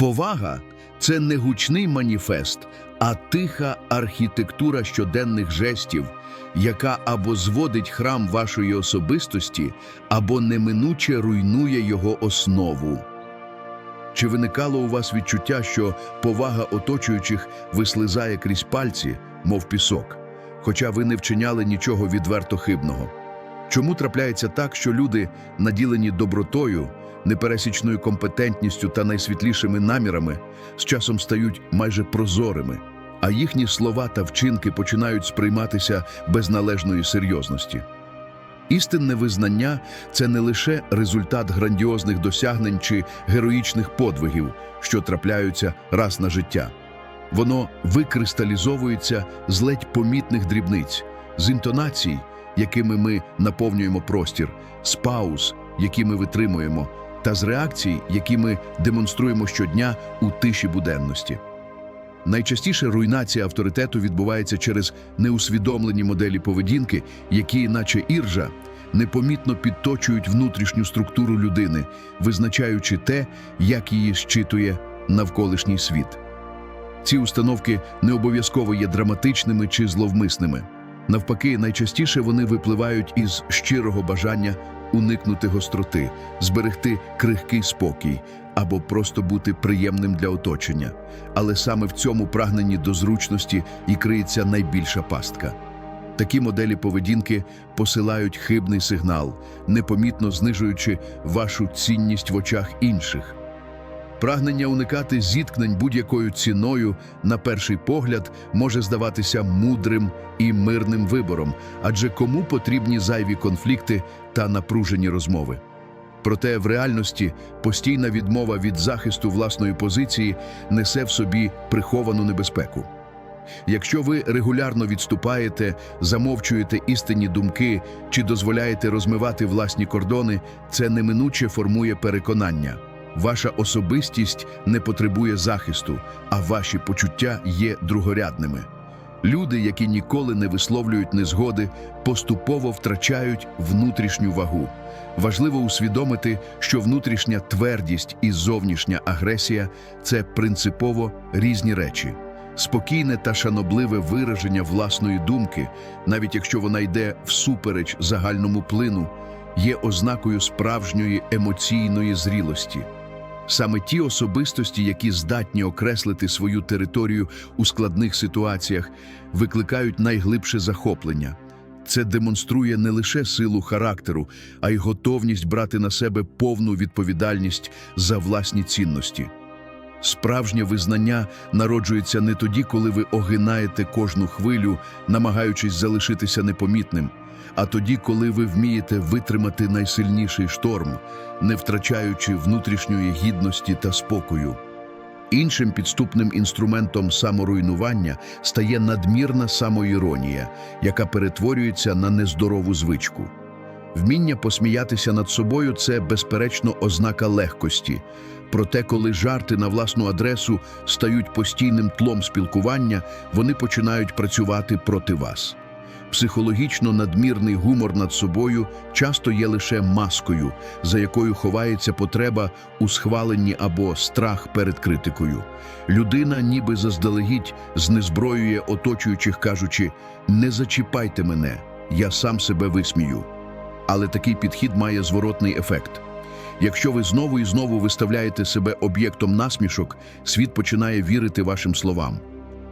Повага це не гучний маніфест, а тиха архітектура щоденних жестів, яка або зводить храм вашої особистості, або неминуче руйнує його основу. Чи виникало у вас відчуття, що повага оточуючих вислизає крізь пальці, мов пісок, хоча ви не вчиняли нічого відверто хибного? Чому трапляється так, що люди, наділені добротою, непересічною компетентністю та найсвітлішими намірами, з часом стають майже прозорими, а їхні слова та вчинки починають сприйматися без належної серйозності? Істинне визнання це не лише результат грандіозних досягнень чи героїчних подвигів, що трапляються раз на життя. Воно викристалізовується з ледь помітних дрібниць, з інтонацій, якими ми наповнюємо простір, з пауз, які ми витримуємо, та з реакцій, які ми демонструємо щодня у тиші буденності. Найчастіше руйнація авторитету відбувається через неусвідомлені моделі поведінки, які, наче іржа, непомітно підточують внутрішню структуру людини, визначаючи те, як її щитує навколишній світ. Ці установки не обов'язково є драматичними чи зловмисними. Навпаки, найчастіше вони випливають із щирого бажання уникнути гостроти, зберегти крихкий спокій або просто бути приємним для оточення. Але саме в цьому прагненні до зручності і криється найбільша пастка. Такі моделі поведінки посилають хибний сигнал, непомітно знижуючи вашу цінність в очах інших. Прагнення уникати зіткнень будь-якою ціною, на перший погляд, може здаватися мудрим і мирним вибором, адже кому потрібні зайві конфлікти та напружені розмови. Проте в реальності постійна відмова від захисту власної позиції несе в собі приховану небезпеку. Якщо ви регулярно відступаєте, замовчуєте істинні думки чи дозволяєте розмивати власні кордони, це неминуче формує переконання. Ваша особистість не потребує захисту, а ваші почуття є другорядними. Люди, які ніколи не висловлюють незгоди, поступово втрачають внутрішню вагу. Важливо усвідомити, що внутрішня твердість і зовнішня агресія це принципово різні речі. Спокійне та шанобливе вираження власної думки, навіть якщо вона йде всупереч загальному плину, є ознакою справжньої емоційної зрілості. Саме ті особистості, які здатні окреслити свою територію у складних ситуаціях, викликають найглибше захоплення. Це демонструє не лише силу характеру, а й готовність брати на себе повну відповідальність за власні цінності. Справжнє визнання народжується не тоді, коли ви огинаєте кожну хвилю, намагаючись залишитися непомітним, а тоді, коли ви вмієте витримати найсильніший шторм, не втрачаючи внутрішньої гідності та спокою. Іншим підступним інструментом саморуйнування стає надмірна самоіронія, яка перетворюється на нездорову звичку. Вміння посміятися над собою це безперечно ознака легкості. Проте, коли жарти на власну адресу стають постійним тлом спілкування, вони починають працювати проти вас. Психологічно надмірний гумор над собою часто є лише маскою, за якою ховається потреба у схваленні або страх перед критикою. Людина ніби заздалегідь знезброює оточуючих, кажучи: не зачіпайте мене, я сам себе висмію. Але такий підхід має зворотний ефект. Якщо ви знову і знову виставляєте себе об'єктом насмішок, світ починає вірити вашим словам.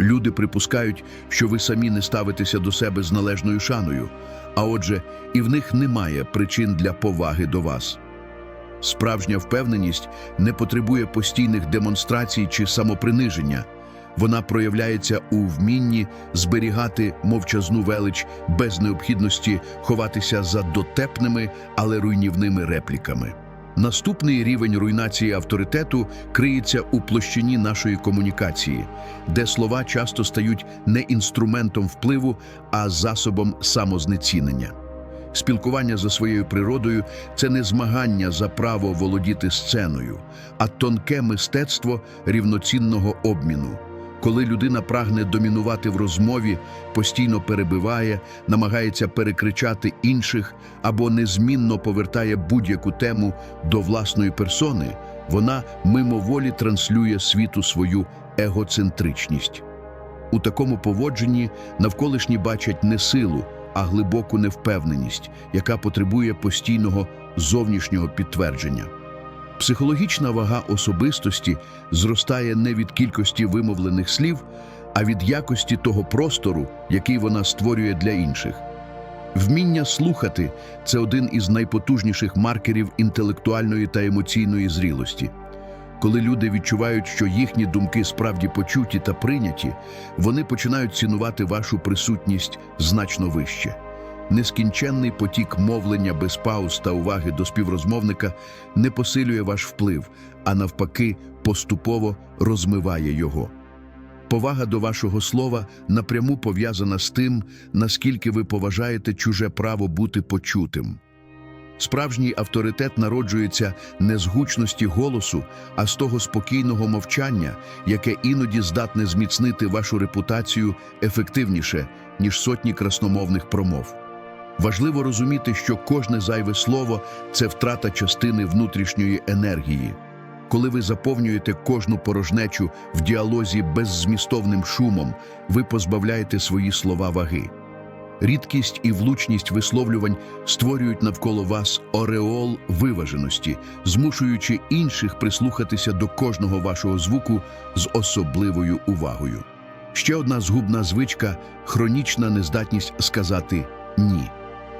Люди припускають, що ви самі не ставитеся до себе з належною шаною, а отже, і в них немає причин для поваги до вас. Справжня впевненість не потребує постійних демонстрацій чи самоприниження. Вона проявляється у вмінні зберігати мовчазну велич без необхідності ховатися за дотепними, але руйнівними репліками. Наступний рівень руйнації авторитету криється у площині нашої комунікації, де слова часто стають не інструментом впливу, а засобом самознецінення. Спілкування за своєю природою це не змагання за право володіти сценою, а тонке мистецтво рівноцінного обміну. Коли людина прагне домінувати в розмові, постійно перебиває, намагається перекричати інших або незмінно повертає будь-яку тему до власної персони, Вона мимоволі транслює світу свою егоцентричність. У такому поводженні навколишні бачать не силу, а глибоку невпевненість, яка потребує постійного зовнішнього підтвердження. Психологічна вага особистості зростає не від кількості вимовлених слів, а від якості того простору, який вона створює для інших. Вміння слухати це один із найпотужніших маркерів інтелектуальної та емоційної зрілості. Коли люди відчувають, що їхні думки справді почуті та прийняті, вони починають цінувати вашу присутність значно вище. Нескінченний потік мовлення без пауз та уваги до співрозмовника не посилює ваш вплив, а навпаки, поступово розмиває його. Повага до вашого слова напряму пов'язана з тим, наскільки ви поважаєте чуже право бути почутим. Справжній авторитет народжується не з гучності голосу, а з того спокійного мовчання, яке іноді здатне зміцнити вашу репутацію ефективніше, ніж сотні красномовних промов. Важливо розуміти, що кожне зайве слово це втрата частини внутрішньої енергії. Коли ви заповнюєте кожну порожнечу в діалозі беззмістовним шумом, ви позбавляєте свої слова ваги. Рідкість і влучність висловлювань створюють навколо вас ореол виваженості, змушуючи інших прислухатися до кожного вашого звуку з особливою увагою. Ще одна згубна звичка хронічна нездатність сказати ні.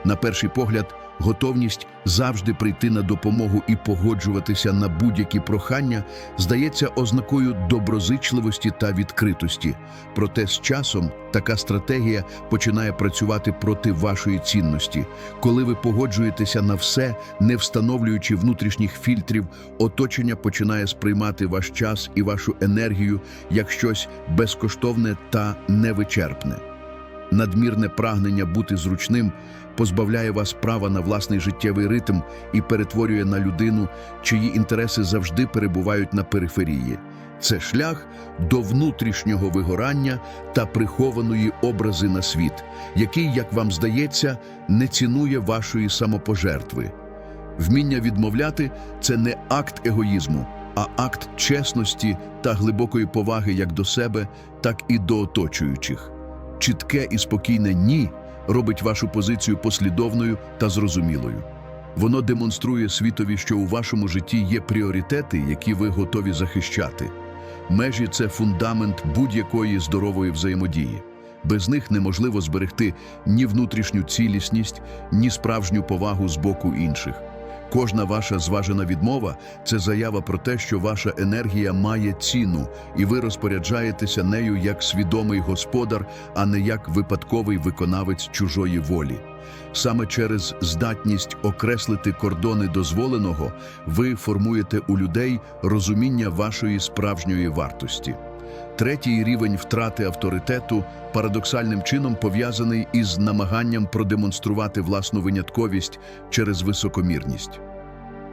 На перший погляд, готовність завжди прийти на допомогу і погоджуватися на будь-які прохання здається ознакою доброзичливості та відкритості. Проте з часом така стратегія починає працювати проти вашої цінності. Коли ви погоджуєтеся на все, не встановлюючи внутрішніх фільтрів, оточення починає сприймати ваш час і вашу енергію як щось безкоштовне та невичерпне. Надмірне прагнення бути зручним позбавляє вас права на власний життєвий ритм і перетворює на людину, чиї інтереси завжди перебувають на периферії. Це шлях до внутрішнього вигорання та прихованої образи на світ, який, як вам здається, не цінує вашої самопожертви. Вміння відмовляти це не акт егоїзму, а акт чесності та глибокої поваги як до себе, так і до оточуючих. Чітке і спокійне ні робить вашу позицію послідовною та зрозумілою. Воно демонструє світові, що у вашому житті є пріоритети, які ви готові захищати. Межі це фундамент будь-якої здорової взаємодії. Без них неможливо зберегти ні внутрішню цілісність, ні справжню повагу з боку інших. Кожна ваша зважена відмова це заява про те, що ваша енергія має ціну, і ви розпоряджаєтеся нею як свідомий господар, а не як випадковий виконавець чужої волі. Саме через здатність окреслити кордони дозволеного ви формуєте у людей розуміння вашої справжньої вартості. Третій рівень втрати авторитету парадоксальним чином пов'язаний із намаганням продемонструвати власну винятковість через високомірність.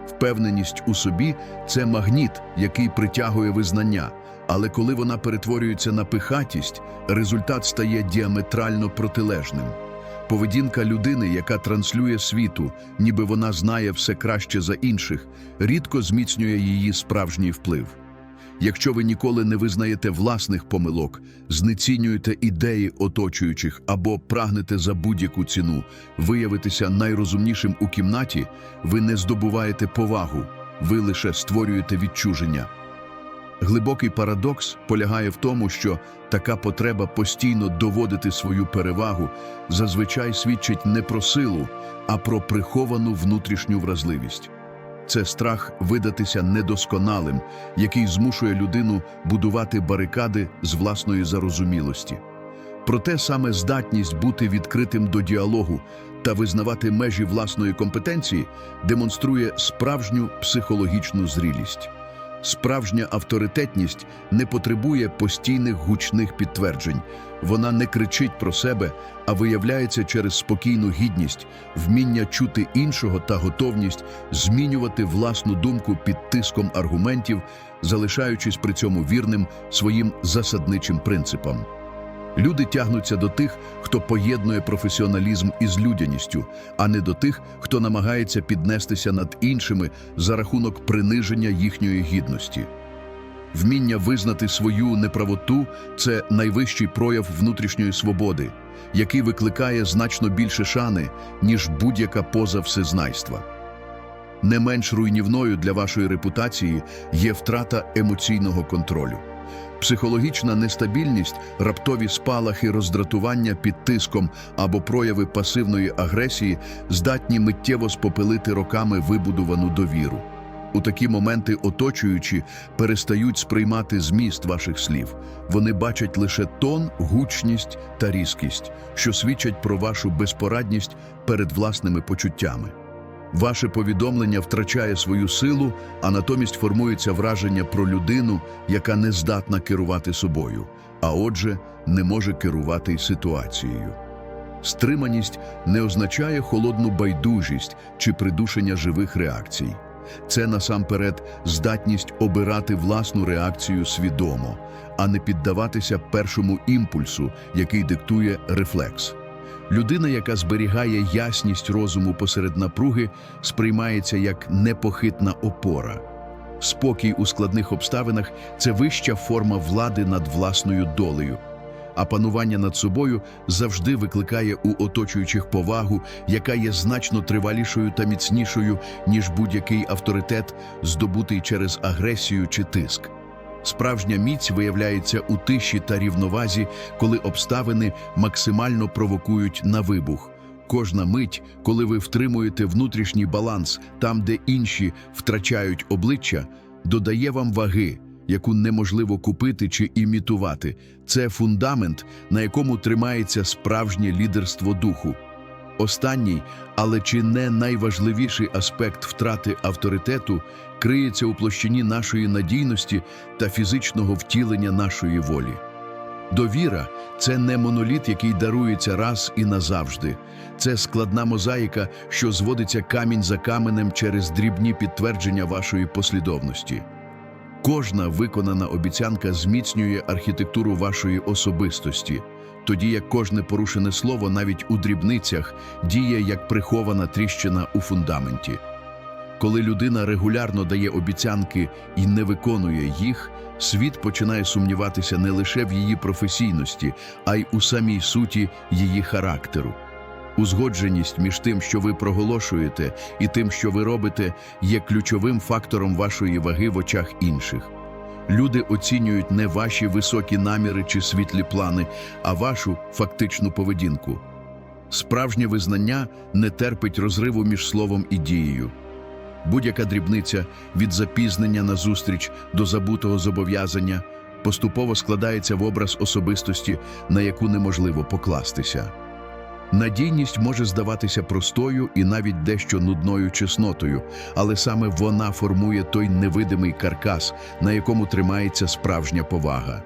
Впевненість у собі це магніт, який притягує визнання, але коли вона перетворюється на пихатість, результат стає діаметрально протилежним. Поведінка людини, яка транслює світу, ніби вона знає все краще за інших, рідко зміцнює її справжній вплив. Якщо ви ніколи не визнаєте власних помилок, знецінюєте ідеї оточуючих або прагнете за будь-яку ціну виявитися найрозумнішим у кімнаті, ви не здобуваєте повагу, ви лише створюєте відчуження. Глибокий парадокс полягає в тому, що така потреба постійно доводити свою перевагу зазвичай свідчить не про силу, а про приховану внутрішню вразливість. Це страх видатися недосконалим, який змушує людину будувати барикади з власної зарозумілості. Проте саме здатність бути відкритим до діалогу та визнавати межі власної компетенції демонструє справжню психологічну зрілість. Справжня авторитетність не потребує постійних гучних підтверджень. Вона не кричить про себе, а виявляється через спокійну гідність, вміння чути іншого та готовність змінювати власну думку під тиском аргументів, залишаючись при цьому вірним своїм засадничим принципам. Люди тягнуться до тих, хто поєднує професіоналізм із людяністю, а не до тих, хто намагається піднестися над іншими за рахунок приниження їхньої гідності. Вміння визнати свою неправоту це найвищий прояв внутрішньої свободи, який викликає значно більше шани, ніж будь-яка поза всезнайства. Не менш руйнівною для вашої репутації є втрата емоційного контролю. Психологічна нестабільність, раптові спалахи роздратування під тиском або прояви пасивної агресії здатні миттєво спопилити роками вибудовану довіру. У такі моменти оточуючі перестають сприймати зміст ваших слів. Вони бачать лише тон, гучність та різкість, що свідчать про вашу безпорадність перед власними почуттями. Ваше повідомлення втрачає свою силу, а натомість формується враження про людину, яка не здатна керувати собою, а отже, не може керувати ситуацією. Стриманість не означає холодну байдужість чи придушення живих реакцій. Це насамперед здатність обирати власну реакцію свідомо, а не піддаватися першому імпульсу, який диктує рефлекс. Людина, яка зберігає ясність розуму посеред напруги, сприймається як непохитна опора. Спокій у складних обставинах це вища форма влади над власною долею. А панування над собою завжди викликає у оточуючих повагу, яка є значно тривалішою та міцнішою, ніж будь-який авторитет, здобутий через агресію чи тиск. Справжня міць виявляється у тиші та рівновазі, коли обставини максимально провокують на вибух. Кожна мить, коли ви втримуєте внутрішній баланс там, де інші втрачають обличчя, додає вам ваги, яку неможливо купити чи імітувати. Це фундамент, на якому тримається справжнє лідерство духу. Останній, але чи не найважливіший аспект втрати авторитету криється у площині нашої надійності та фізичного втілення нашої волі. Довіра це не моноліт, який дарується раз і назавжди. Це складна мозаїка, що зводиться камінь за каменем через дрібні підтвердження вашої послідовності. Кожна виконана обіцянка зміцнює архітектуру вашої особистості, тоді як кожне порушене слово навіть у дрібницях діє як прихована тріщина у фундаменті. Коли людина регулярно дає обіцянки і не виконує їх, світ починає сумніватися не лише в її професійності, а й у самій суті її характеру. Узгодженість між тим, що ви проголошуєте, і тим, що ви робите, є ключовим фактором вашої ваги в очах інших. Люди оцінюють не ваші високі наміри чи світлі плани, а вашу фактичну поведінку. Справжнє визнання не терпить розриву між словом і дією. Будь-яка дрібниця від запізнення на зустріч до забутого зобов'язання поступово складається в образ особистості, на яку неможливо покластися. Надійність може здаватися простою і навіть дещо нудною чеснотою, але саме вона формує той невидимий каркас, на якому тримається справжня повага.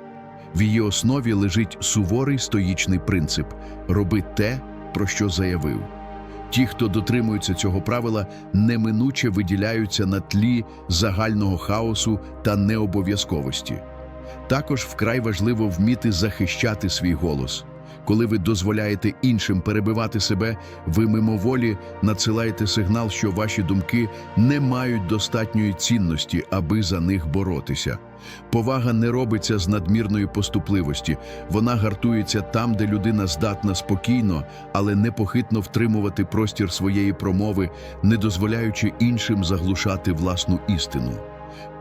В її основі лежить суворий стоїчний принцип роби те, про що заявив. Ті, хто дотримуються цього правила, неминуче виділяються на тлі загального хаосу та необов'язковості. Також вкрай важливо вміти захищати свій голос. Коли ви дозволяєте іншим перебивати себе, ви мимоволі надсилаєте сигнал, що ваші думки не мають достатньої цінності, аби за них боротися. Повага не робиться з надмірної поступливості, вона гартується там, де людина здатна спокійно, але непохитно втримувати простір своєї промови, не дозволяючи іншим заглушати власну істину.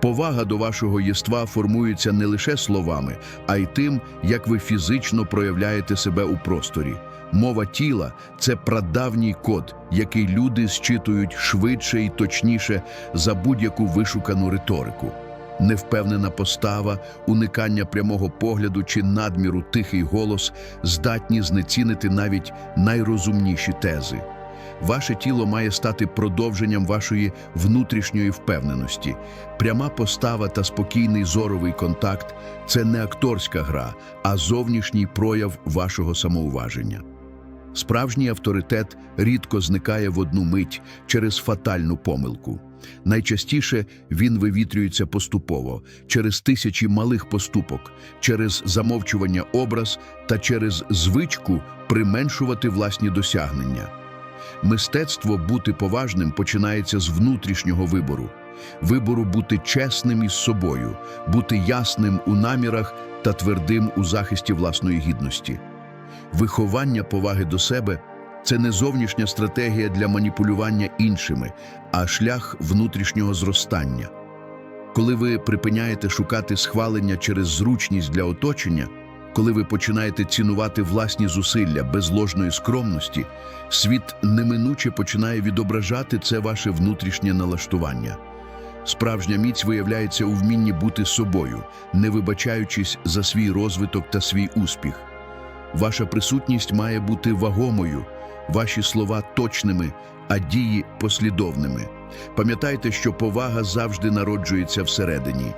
Повага до вашого єства формується не лише словами, а й тим, як ви фізично проявляєте себе у просторі. Мова тіла це прадавній код, який люди зчитують швидше і точніше за будь-яку вишукану риторику. Невпевнена постава, уникання прямого погляду чи надміру тихий голос здатні знецінити навіть найрозумніші тези. Ваше тіло має стати продовженням вашої внутрішньої впевненості. Пряма постава та спокійний зоровий контакт це не акторська гра, а зовнішній прояв вашого самоуваження. Справжній авторитет рідко зникає в одну мить через фатальну помилку. Найчастіше він вивітрюється поступово через тисячі малих поступок, через замовчування образ та через звичку применшувати власні досягнення. Мистецтво бути поважним починається з внутрішнього вибору, вибору бути чесним із собою, бути ясним у намірах та твердим у захисті власної гідності. Виховання поваги до себе це не зовнішня стратегія для маніпулювання іншими, а шлях внутрішнього зростання. Коли ви припиняєте шукати схвалення через зручність для оточення, коли ви починаєте цінувати власні зусилля без ложної скромності, світ неминуче починає відображати це ваше внутрішнє налаштування. Справжня міць виявляється у вмінні бути собою, не вибачаючись за свій розвиток та свій успіх. Ваша присутність має бути вагомою, ваші слова точними, а дії послідовними. Пам'ятайте, що повага завжди народжується всередині.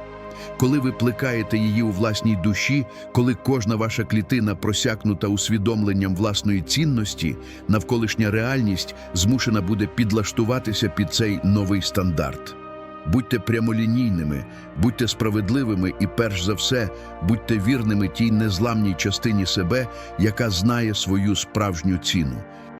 Коли ви плекаєте її у власній душі, коли кожна ваша клітина просякнута усвідомленням власної цінності, навколишня реальність змушена буде підлаштуватися під цей новий стандарт. Будьте прямолінійними, будьте справедливими і, перш за все, будьте вірними тій незламній частині себе, яка знає свою справжню ціну.